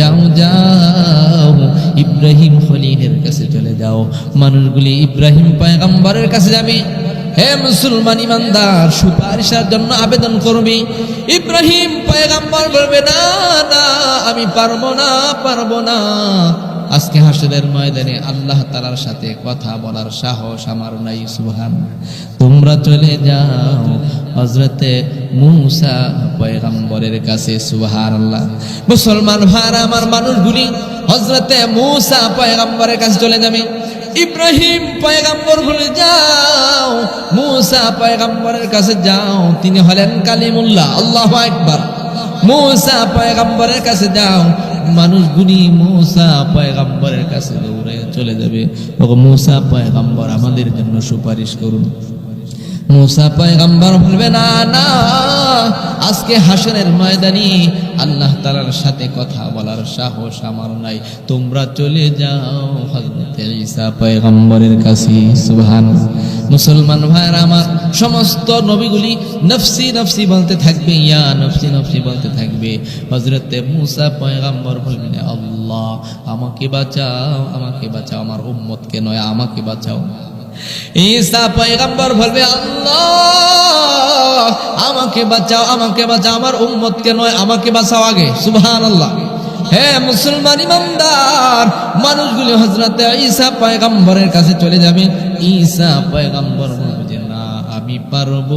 যাও যাও। ইব্রাহিম খলিলের কাছে চলে যাও। মানুষগুলি ইব্রাহিম পায়গাম্বারের কাছে যাবে। হে মুসলমান ইমানদার, সুপারিশার জন্য আবেদন করবি। ইব্রাহিম পয়গম্বর বলবে, না না, আমি পারব না পারব না। আজকে হাসরের ময়দানে আল্লাহ তালার সাথে কথা বলার সাহস আমার নাই সুহান তোমরা চলে যাও হজরতে মুসা পয়গম্বরের কাছে সুহার আল্লাহ মুসলমান ভার আমার মানুষগুলি হজরতে মুসা পয়গম্বরের কাছে চলে যাবে। ইব্রাহিম পয়গম্বর ভুলে যাও, মুসা পয়গম্বরের কাছে যাও। তিনি হলেন কালিমুল্লাহ, আল্লাহ একবার মুসা পয়গম্বরের কাছে যাও। মানুষগুলি মুসা পয়গম্বরের কাছে দৌড়ে চলে যাবে। মুসা পয়গম্বর, আমাদের জন্য সুপারিশ করুন। মুসা পয়গম্বর বলবে, না না, আজকে হাসনের ময়দানি আল্লাহ তালার সাথে কথা বলার সাহস আমার নাই। তোমরা চলে যাও ঈসা পয়গম্বরের কাছে। সুবহান মুসলমান ভাইয়ের, আমার সমস্ত নবীগুলি নফসি নফসি বলতে থাকবে, ইয়া নফসি নফসি বলতে থাকবে। হজরতে মুসা পয়গম্বর বলবেন আল্লাহ, আমাকে বাঁচাও আমাকে বাঁচাও, আমার উম্মতকে নয়, আমাকে বাঁচাও। ঈসা পয়গম্বর বলবে, আল্লাহ, আমাকে বাঁচাও আমাকে বাঁচাও, আমার উম্মতকে নয়, আমাকে বাঁচাও আগে। সুবহানাল্লাহ। হে মুসলমান ইমানদার, মানুষগুলি হজরতে ঈসা পয়গম্বরের কাছে চলে যাবে। ঈসা পয়গম্বর বলবে না, আমি পারব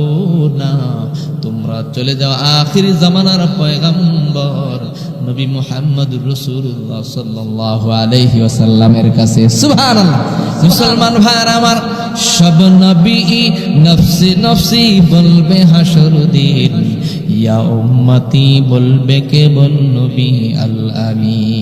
না। তোমরা চলে যাও আখির জামানার পয়গম্বর নবী মোহাম্মদ রসুল্লাহ সাল্লাল্লাহু আলাইহি ওয়াসাল্লামের কাছে, সুবহানাল্লাহ। মুসলমান ভাইয়ার আমার, সব নবী নফসি নফসি বলবে হাসর দিন ইয়া উম্মতি বলবে কেবল নবী আল আমিন